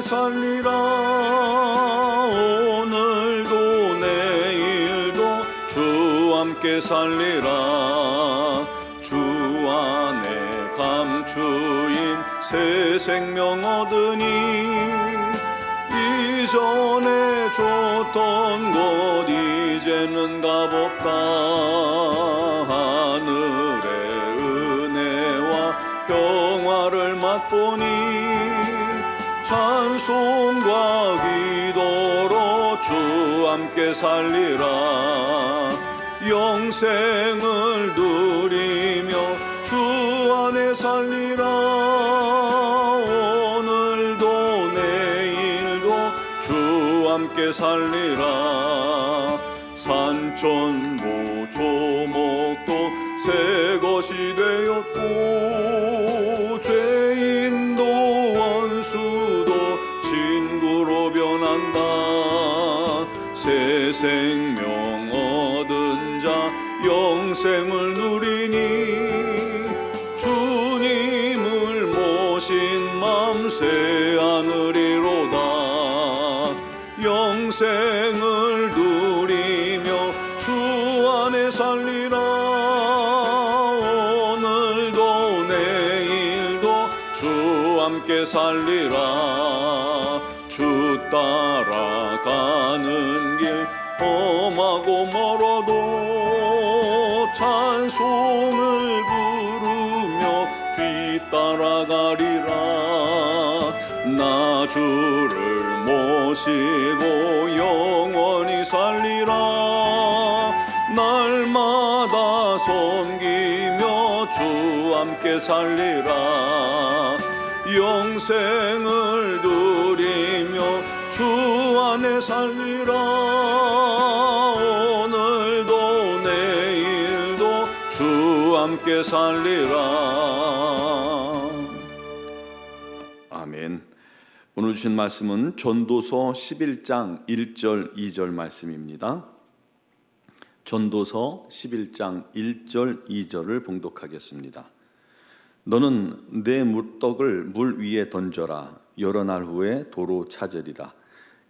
살리라. 오늘도 내일도 주 함께 살리라. 주 안에 감추인 새 생명 얻으니 이전에 줬던 곳 이제는 값없다 찬송과 기도로 주 함께 살리라. 영생을 누리며 주 안에 살리라. 오늘도 내일도 주 함께 살리라. 산천 모 조목도 새 것이 되었고 새 하늘이로다. 영생을 누리며 주 안에 살리라. 오늘도 내일도 주 함께 살리라. 주 따라가는 길 험하고 멀어도 찬송을 부르며 뒤따라가리라 나 주를 모시고 영원히 살리라. 날마다 섬기며 주 함께 살리라. 영생을 누리며 주 안에 살리라. 오늘도 내일도 주 함께 살리라. 아멘 오늘 주신 말씀은 전도서 11장 1절 2절 말씀입니다. 전도서 11장 1절 2절을 봉독하겠습니다. 너는 내 물떡을 물 위에 던져라. 여러 날 후에 도로 찾으리라.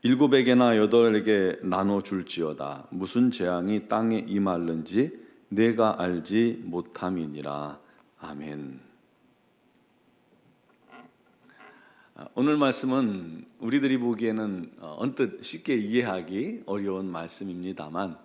일곱에게나 여덟에게 나눠 줄지어다. 무슨 재앙이 땅에 임할는지 내가 알지 못함이니라. 아멘. 아, 오늘 말씀은 우리들이 보기에는 어, 언뜻 쉽게 이해하기 어려운 말씀입니다만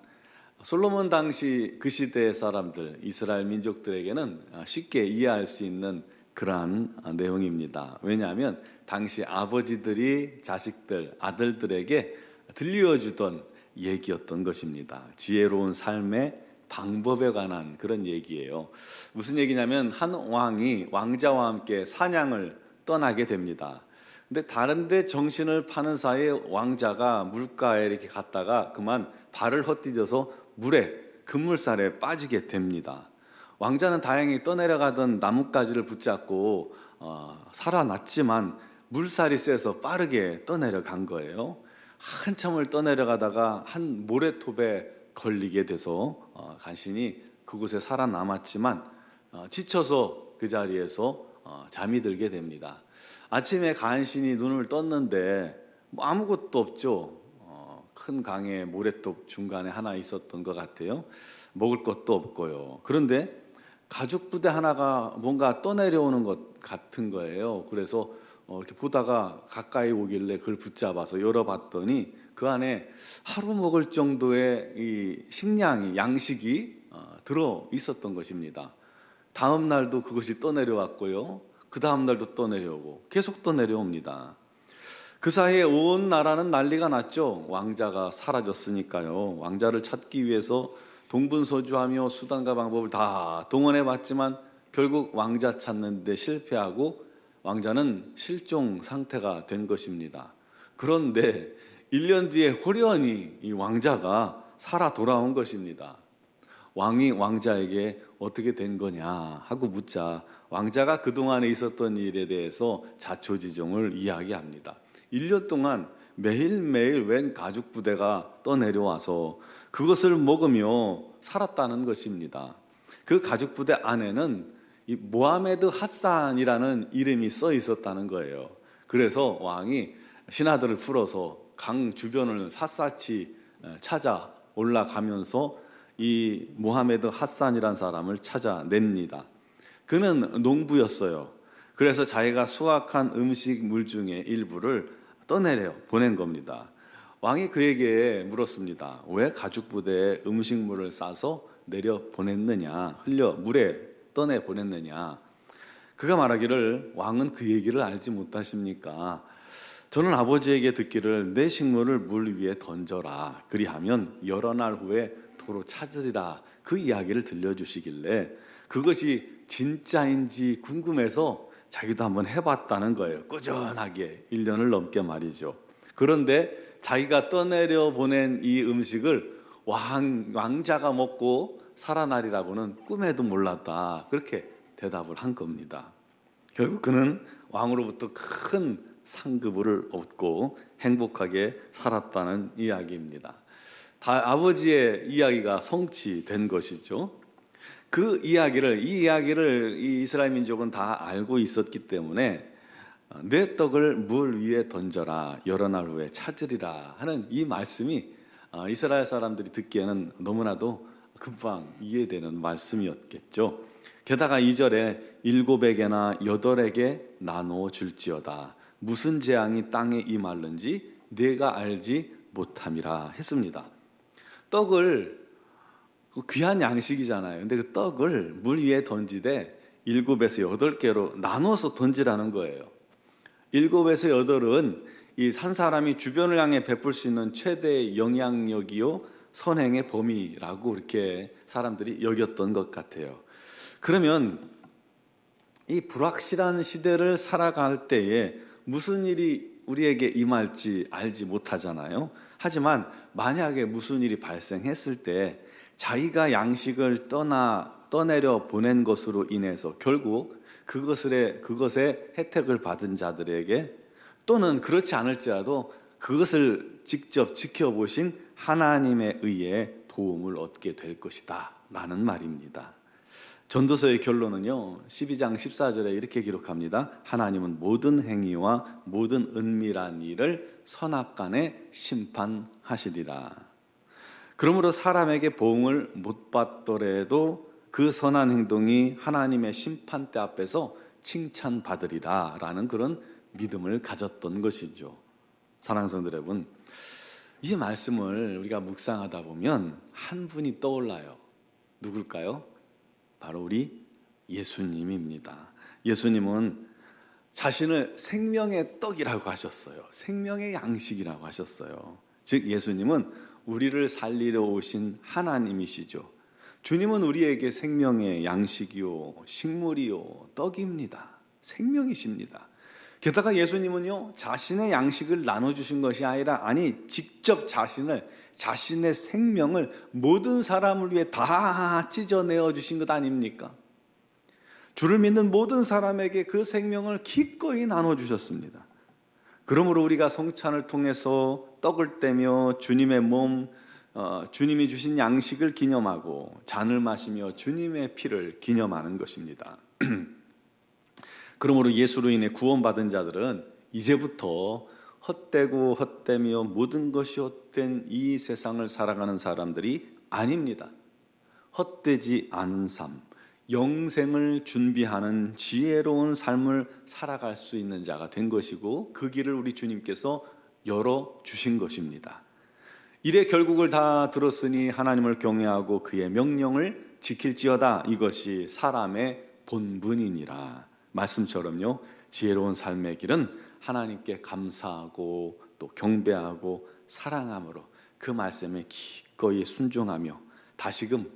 솔로몬 당시 그 시대의 사람들 이스라엘 민족들에게는 어, 쉽게 이해할 수 있는 그러한 어, 내용입니다. 왜냐하면 당시 아버지들이 자식들 아들들에게 들려주던 얘기였던 것입니다. 지혜로운 삶의 방법에 관한 그런 얘기예요. 무슨 얘기냐면 한 왕이 왕자와 함께 사냥을 떠나게 됩니다. 근데 다른데 정신을 파는 사이에 왕자가 물가에 이렇게 갔다가 그만 발을 헛디뎌서 물에 급물살에 빠지게 됩니다. 왕자는 다행히 떠내려가던 나뭇가지를 붙잡고 어, 살아났지만 물살이 세서 빠르게 떠내려간 거예요. 한참을 떠내려가다가 한 모래톱에 걸리게 돼서 어, 간신히 그곳에 살아남았지만 어, 지쳐서 그 자리에서 어, 잠이 들게 됩니다. 아침에 간신히 눈을 떴는데 뭐 아무것도 없죠. 어, 큰 강에 모래톱 중간에 하나 있었던 것 같아요. 먹을 것도 없고요. 그런데 가죽 부대 하나가 뭔가 떠내려오는 것 같은 거예요. 그래서 어, 이렇게 보다가 가까이 오길래 그걸 붙잡아서 열어봤더니 그 안에 하루 먹을 정도의 이 식량이 양식이 어, 들어 있었던 것입니다. 다음 날도 그것이 떠내려왔고요. 그 다음 날도 떠내려오고 계속 떠내려옵니다. 그 사이에 온 나라는 난리가 났죠. 왕자가 사라졌으니까요. 왕자를 찾기 위해서 동분서주하며 수단과 방법을 다 동원해 봤지만 결국 왕자 찾는데 실패하고 왕자는 실종 상태가 된 것입니다. 그런데 1년 뒤에 호련히 이 왕자가 살아 돌아온 것입니다. 왕이 왕자에게 어떻게 된 거냐 하고 묻자 왕자가 그동안에 있었던 일에 대해서 자초지종을 이야기합니다. 1년 동안 매일매일 웬 가죽 부대가 떠내려와서 그것을 먹으며 살았다는 것입니다. 그 가죽 부대 안에는 이 모하메드 하산이라는 이름이 써 있었다는 거예요. 그래서 왕이 신하들을 풀어서 강 주변을 샅샅이 찾아 올라가면서 이 모하메드 하산이라는 사람을 찾아냅니다. 그는 농부였어요. 그래서 자기가 수확한 음식물 중에 일부를 떠내려 보낸 겁니다. 왕이 그에게 물었습니다. 왜 가죽 부대에 음식물을 싸서 내려 보냈느냐? 흘려 물에 떠내 보냈느냐? 그가 말하기를 왕은 그 얘기를 알지 못하십니까? 저는 아버지에게 듣기를 내 식물을 물 위에 던져라. 그리하면 여러 날 후에 도로 찾으리라. 그 이야기를 들려주시길래 그것이 진짜인지 궁금해서 자기도 한번 해봤다는 거예요. 꾸준하게 1년을 넘게 말이죠. 그런데 자기가 떠내려 보낸 이 음식을 왕, 왕자가 먹고 살아나리라고는 꿈에도 몰랐다. 그렇게 대답을 한 겁니다. 결국 그는 왕으로부터 큰 상급을 얻고 행복하게 살았다는 이야기입니다. 다 아버지의 이야기가 성취된 것이죠. 그 이야기를 이 이야기를 이 이스라엘 민족은 다 알고 있었기 때문에 내 떡을 물 위에 던져라 여러 날 후에 찾으리라 하는 이 말씀이 어, 이스라엘 사람들이 듣기에는 너무나도 금방 이해되는 말씀이었겠죠. 게다가 2절에 일곱에게나 여덟에게 나누어 줄지어다. 무슨 재앙이 땅에 임할는지 내가 알지 못함이라 했습니다. 떡을 그 귀한 양식이잖아요. 근데 그 떡을 물 위에 던지되 일곱에서 여덟 개로 나눠서 던지라는 거예요. 일곱에서 여덟은 이 한 사람이 주변을 향해 베풀 수 있는 최대의 영향력이요 선행의 범위라고 이렇게 사람들이 여겼던 것 같아요. 그러면 이 불확실한 시대를 살아갈 때에 무슨 일이 우리에게 임할지 알지 못하잖아요. 하지만 만약에 무슨 일이 발생했을 때 자기가 양식을 떠나 떠내려 보낸 것으로 인해서 결국 그것을 그것의 혜택을 받은 자들에게 또는 그렇지 않을지라도 그것을 직접 지켜보신 하나님에 의해 도움을 얻게 될 것이다 라는 말입니다. 전도서의 결론은요. 12장 14절에 이렇게 기록합니다. 하나님은 모든 행위와 모든 은밀한 일을 선악간에 심판하시리라. 그러므로 사람에게 보응을 못 받더라도 그 선한 행동이 하나님의 심판대 앞에서 칭찬받으리라 라는 그런 믿음을 가졌던 것이죠. 사랑하는 성도 여러분, 이 말씀을 우리가 묵상하다 보면 한 분이 떠올라요. 누굴까요? 바로 우리 예수님입니다. 예수님은 자신을 생명의 떡이라고 하셨어요. 생명의 양식이라고 하셨어요. 즉, 예수님은 우리를 살리러 오신 하나님이시죠. 주님은 우리에게 생명의 양식이요, 식물이요, 떡입니다. 생명이십니다. 게다가 예수님은요, 자신의 양식을 나눠주신 것이 아니라, 아니, 직접 자신을 자신의 생명을 모든 사람을 위해 다 찢어내어 주신 것 아닙니까? 주를 믿는 모든 사람에게 그 생명을 기꺼이 나눠 주셨습니다. 그러므로 우리가 성찬을 통해서 떡을 떼며 주님의 몸, 어, 주님이 주신 양식을 기념하고 잔을 마시며 주님의 피를 기념하는 것입니다. 그러므로 예수로 인해 구원받은 자들은 이제부터 헛되고 헛되며 모든 것이 헛된 이 세상을 살아가는 사람들이 아닙니다. 헛되지 않은 삶, 영생을 준비하는 지혜로운 삶을 살아갈 수 있는 자가 된 것이고 그 길을 우리 주님께서 열어 주신 것입니다. 이래 결국을 다 들었으니 하나님을 경외하고 그의 명령을 지킬지어다 이것이 사람의 본분이니라. 말씀처럼요. 지혜로운 삶의 길은 하나님께 감사하고 또 경배하고 사랑함으로 그 말씀에 기꺼이 순종하며 다시금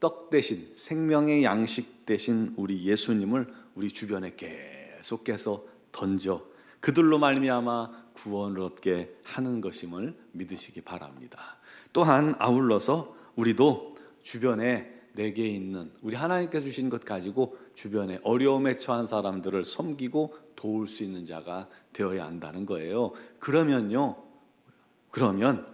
떡 대신 생명의 양식 대신 우리 예수님을 우리 주변에 계속해서 던져 그들로 말미암아 구원을 얻게 하는 것임을 믿으시기 바랍니다. 또한 아울러서 우리도 주변에 내게 있는 우리 하나님께 주신 것 가지고 주변에 어려움에 처한 사람들을 섬기고 도울 수 있는 자가 되어야 한다는 거예요. 그러면요. 그러면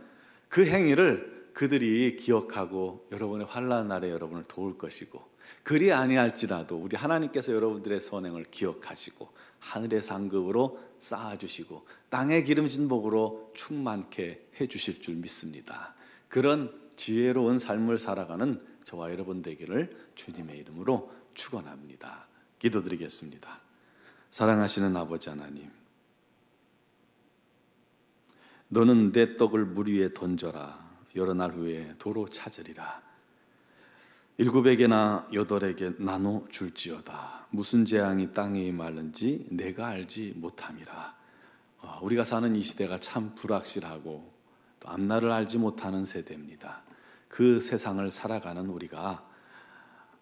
그 행위를 그들이 기억하고 여러분의 환란 날에 여러분을 도울 것이고 그리 아니할지라도 우리 하나님께서 여러분들의 선행을 기억하시고 하늘의 상급으로 쌓아주시고 땅의 기름진 복으로 충만케 해주실 줄 믿습니다. 그런 지혜로운 삶을 살아가는 저와 여러분 되기를 주님의 이름으로 축원합니다. 기도드리겠습니다. 사랑하시는 아버지 하나님, 너는 내 떡을 물 위에 던져라. 여러 날 후에 도로 찾으리라. 일곱에게나 여덟에게 나눠 줄지어다. 무슨 재앙이 땅에 임하는지 내가 알지 못함이라. 어, 우리가 사는 이 시대가 참 불확실하고 또 앞날을 알지 못하는 세대입니다. 그 세상을 살아가는 우리가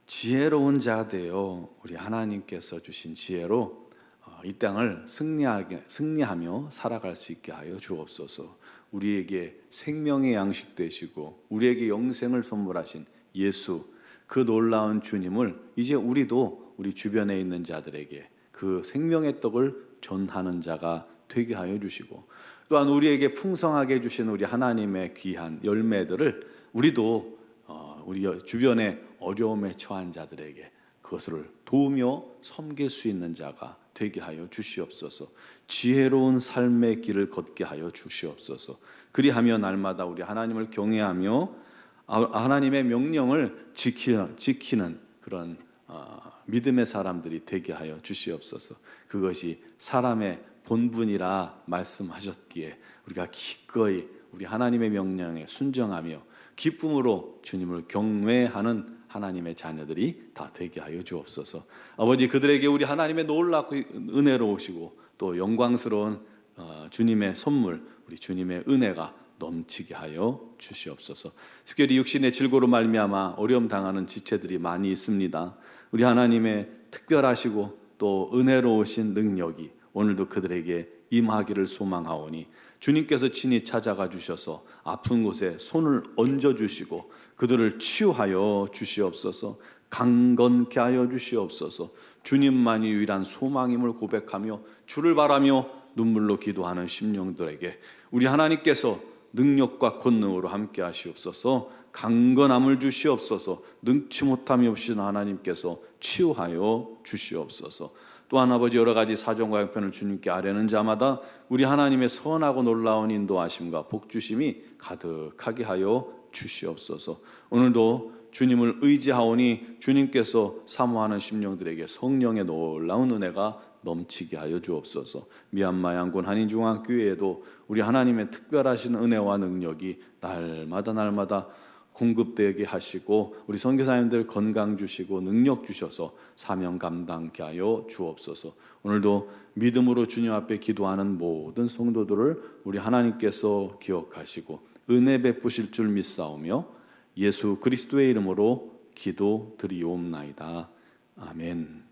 지혜로운 자 되어 우리 하나님께서 주신 지혜로 어, 이 땅을 승리하게 승리하며 살아갈 수 있게 하여 주옵소서. 우리에게 생명의 양식 되시고 우리에게 영생을 선물하신 예수 그 놀라운 주님을 이제 우리도 우리 주변에 있는 자들에게 그 생명의 떡을 전하는 자가 되게 하여 주시고 또한 우리에게 풍성하게 주신 우리 하나님의 귀한 열매들을 우리도 어, 우리 주변에 어려움에 처한 자들에게 그것을 도우며 섬길 수 있는 자가 되게 하여 주시옵소서. 지혜로운 삶의 길을 걷게 하여 주시옵소서. 그리하며 날마다 우리 하나님을 경외하며 아, 하나님의 명령을 지키는 그런 어, 믿음의 사람들이 되게 하여 주시옵소서. 그것이 사람의 본분이라 말씀하셨기에 우리가 기꺼이 우리 하나님의 명령에 순정하며 기쁨으로 주님을 경외하는 하나님의 자녀들이 다 되게 하여 주옵소서. 아버지 그들에게 우리 하나님의 놀랍고 은혜로우시고 또 영광스러운 어, 주님의 선물, 우리 주님의 은혜가 넘치게 하여 주시옵소서. 특별히 육신의 질고로 말미암아 어려움 당하는 지체들이 많이 있습니다. 우리 하나님의 특별하시고 또 은혜로우신 능력이 오늘도 그들에게 임하기를 소망하오니 주님께서 친히 찾아가 주셔서 아픈 곳에 손을 얹어 주시고 그들을 치유하여 주시옵소서. 강건케 하여 주시옵소서. 주님만이 유일한 소망임을 고백하며 주를 바라며 눈물로 기도하는 심령들에게 우리 하나님께서 능력과 권능으로 함께 하시옵소서. 강건함을 주시옵소서. 능치 못함이 없으신 하나님께서 치유하여 주시옵소서. 또한 아버지 여러 가지 사정과 형편을 주님께 아뢰는 자마다 우리 하나님의 선하고 놀라운 인도하심과 복주심이 가득하게 하여 주시옵소서. 오늘도 주님을 의지하오니 주님께서 사모하는 심령들에게 성령의 놀라운 은혜가 넘치게 하여 주옵소서. 미얀마 양군 한인중앙교회에도 우리 하나님의 특별하신 은혜와 능력이 날마다 날마다 공급되게 하시고 우리 선교사님들 건강 주시고 능력 주셔서 사명 감당케 하여 주옵소서. 오늘도 믿음으로 주님 앞에 기도하는 모든 성도들을 우리 하나님께서 기억하시고 은혜 베푸실 줄 믿사오며 예수 그리스도의 이름으로 기도 드리옵나이다. 아멘.